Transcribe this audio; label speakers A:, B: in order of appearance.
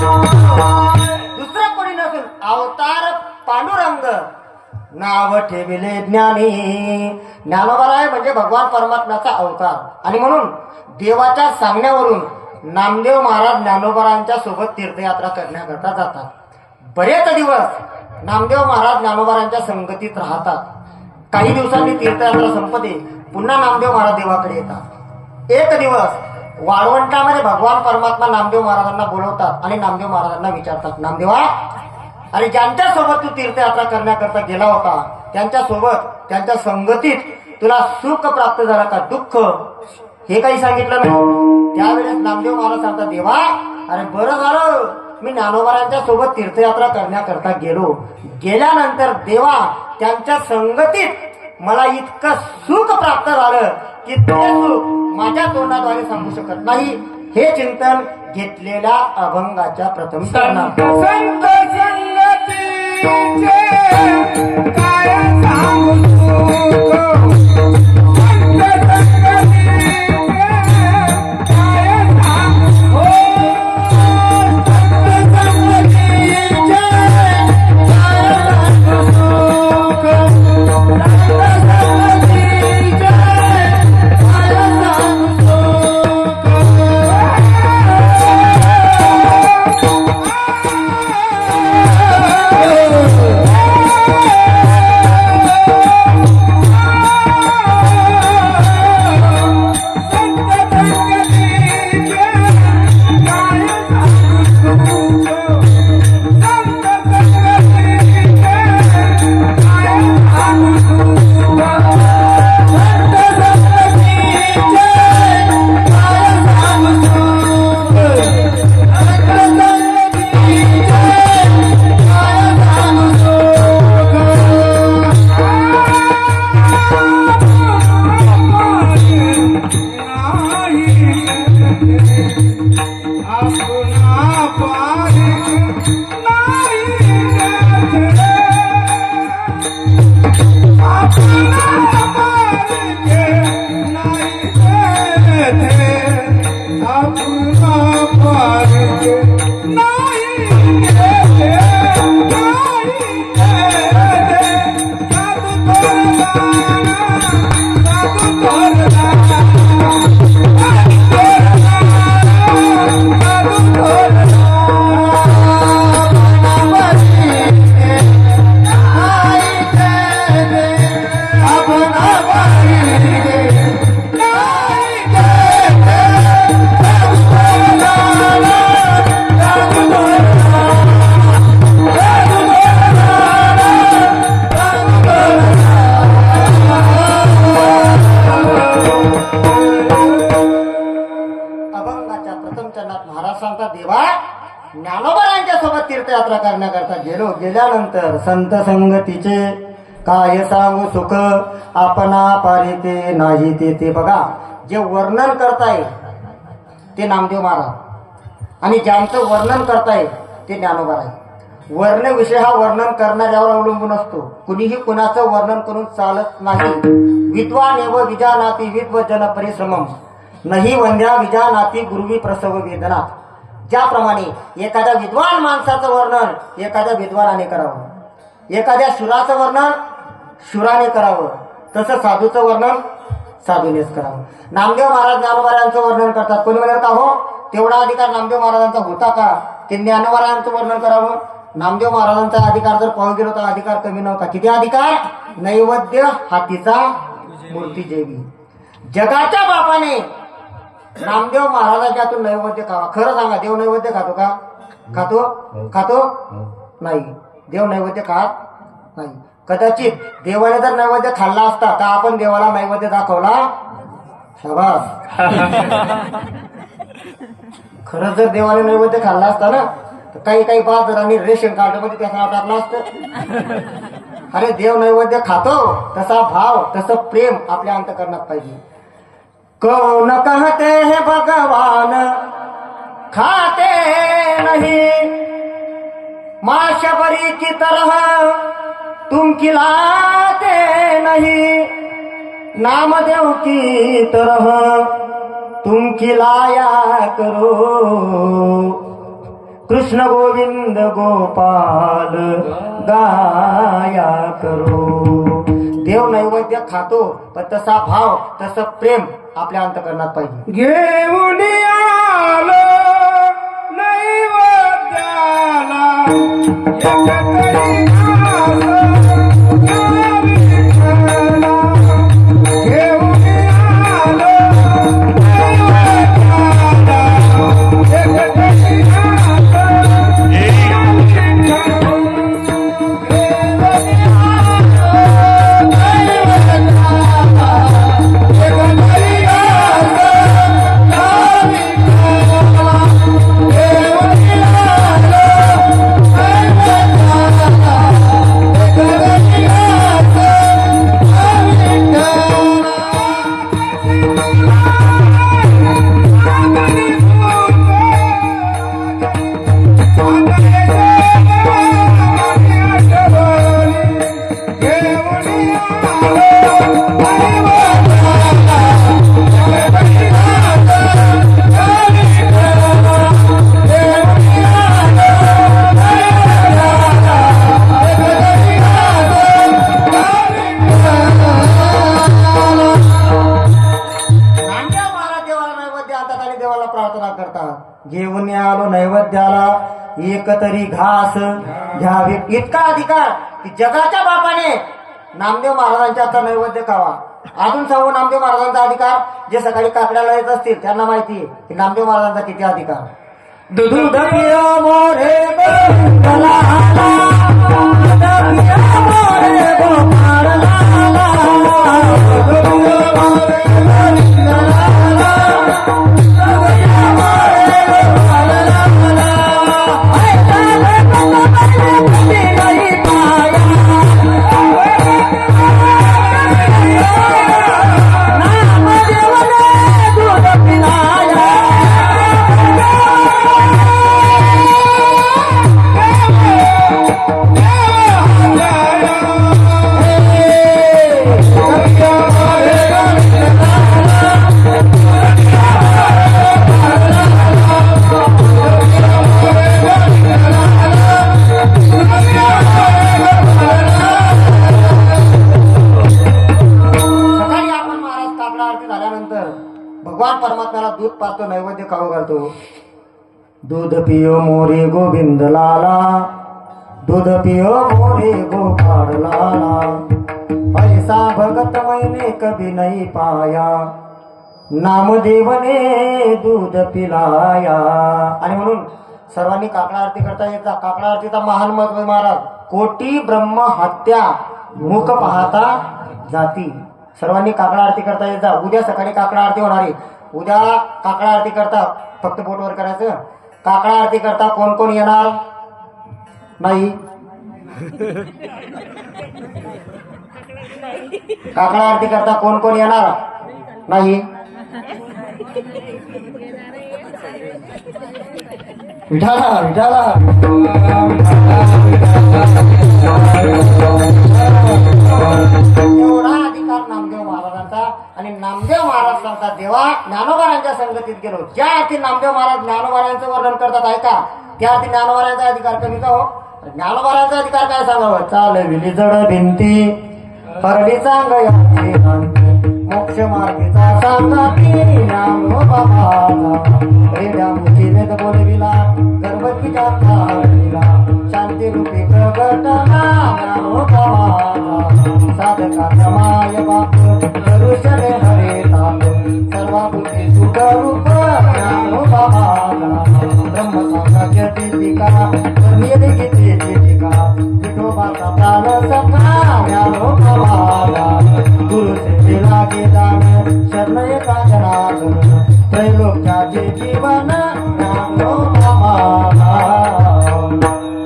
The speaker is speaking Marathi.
A: दुसरं कोणी नसून अवतार पांडुरंग. नाव ठेविले ज्ञानी. ज्ञानोबराय म्हणजे भगवान परमात्म्याचा अवतार. आणि म्हणून देवाच्या सांगण्यावरून नामदेव महाराज ज्ञानोबरांच्या सोबत तीर्थयात्रा करण्याकरता जातात. बरेच दिवस नामदेव महाराज ज्ञानोबरांच्या संगतीत राहतात. काही दिवसांनी तीर्थयात्रा संपते पुन्हा नामदेव महाराज देवाकडे येतात. एक दिवस वाळवंटामध्ये भगवान परमात्मा नामदेव महाराजांना बोलवतात आणि नामदेव महाराजांना विचारतात नामदेवा आणि ज्यांच्या सोबत तू तीर्थयात्रा करण्याकरता गेला होता त्यांच्यासोबत त्यांच्या संगतीत तुला सुख प्राप्त झाला का? दुःख? हे काही सांगितलं नाही. त्यावेळेस नामदेव महाराज सांगतात देवा अरे बरं झालं मी ज्ञानोबारांच्या सोबत तीर्थयात्रा करण्याकरता गेलो. गेल्यानंतर देवा त्यांच्या संगतीत मला इतकं सुख प्राप्त झालं की तू माझ्या तोंडाद्वारे सांगू शकत नाही. हे चिंतन घेतलेल्या अभंगाच्या प्रथम चरणात यात्रा करण्याकरता गेलो. गेल्यानंतर संत संगतीचे काय सांगू सुख? आपणा पारिते नाही ते ते बघा. जे वर्णन करताय ते नामदेव महाराज. आणि ज्यांचं वर्णन करताय ते ज्ञानोबा आहे वर्ण विषय हा वर्णन करणाऱ्यावर अवलंबून असतो. कुणीही कुणाचं वर्णन करून चालत नाही. विद्वान एव विजानाती विद्व जन परिश्रमम नाही वंद्या विजानाती गुरुवी प्रसव वेदना ज्याप्रमाणे एखाद्या विद्वान माणसाचं वर्णन एखाद्या विद्वानाने करावं. एखाद्या शुराचं वर्णन शुराने करावं. तसं साधूचं वर्णन साधूनेच करावं. नामदेव महाराज ज्ञानोबारायांचं वर्णन करतात. कोणी म्हणत का हो तेवढा अधिकार नामदेव महाराजांचा होता का? ते ज्ञानोबारायांचं वर्णन करावं. नामदेव महाराजांचा अधिकार जर पाहू गेलो तर अधिकार कमी नव्हता. किती अधिकार? नैवेद्य हातीचा मूर्ती देवी जगाच्या बापाने नामदेव महाराजाच्या हातून नैवेद्य खावा. खरं सांगा देव नैवेद्य खातो का? खातो? खातो? नाही. देव नैवेद्य खात नाही. कदाचित देवाने जर नैवेद्य खाल्ला असता तर आपण देवाला नैवेद्य दाखवला? शबास. खरंच जर देवाने नैवेद्य खाल्ला असता ना तर काही काही बाजारांनी रेशन कार्डमध्ये त्याचा टाकला असतं. अरे देव नैवेद्य खातो तसा भाव तसं प्रेम आपल्या अंतकरणात पाहिजे. कौन कहते हैं भगवान? खाते नहीं। माँ शबरी की तरह तुम खिलाते नहीं। नामदेव की तरह तुम खिलाया करो। कृष्ण गोविंद गोपाल गाया करो। देव नैवेद्य खातो पण तसा भाव तसं प्रेम आपल्या अंतकरणात पाहिजे.
B: घेऊन आलो नैवेद्याला. एकतरी
A: एक तरी घास घ्यावे. इतका अधिकार की जगाच्या बापाने नामदेव महाराजांच्या नैवेद्य खावा. अजून सांगू नामदेव महाराजांचा अधिकार जे सकाळी काकड्याला येत असतील त्यांना माहिती की नामदेव महाराजांचा किती अधिकार. दूध मोरे दूध पियो मोरे गोविंद लाला दूध पियो मोरे गोपाळ लाला ऐसा भगत मैने कभी नहीं पाया नामदेवने दूध पिलाया. आणि म्हणून सर्वांनी काकडा आरती करता येता. काकडा आरतीचा महान महत्त्व महाराज. कोटी ब्रह्म हत्या मुख पाहता जाती. सर्वांनी काकडा आरती करता येत. जा उद्या सकाळी काकडा आरती होणार. आहे उद्या काकडा आरती करता. फक्त बोटवर करायचं. काकडा आरती करता कोण कोण येणार? नाही. काकडा आरती करता कोण कोण येणार? नाही. विठाला विठाला आणि नामदेव महाराज सांगतात देवा ज्ञानोबारांच्या संगतीत गेलो. ज्या अर्थी नामदेव महाराज ज्ञानोबारांचं वर्णन करतात ऐका. त्या अर्थी ज्ञानोबारांचा अधिकार कमी का हो? ज्ञानोबारांचा अधिकार काय सांगावं? चालविली जड भिंती हरली चांग मोक्ष मार्गीचा सांगा ती ज्ञानोबा हो बोलविला दीपिका निर्गिती दीपिका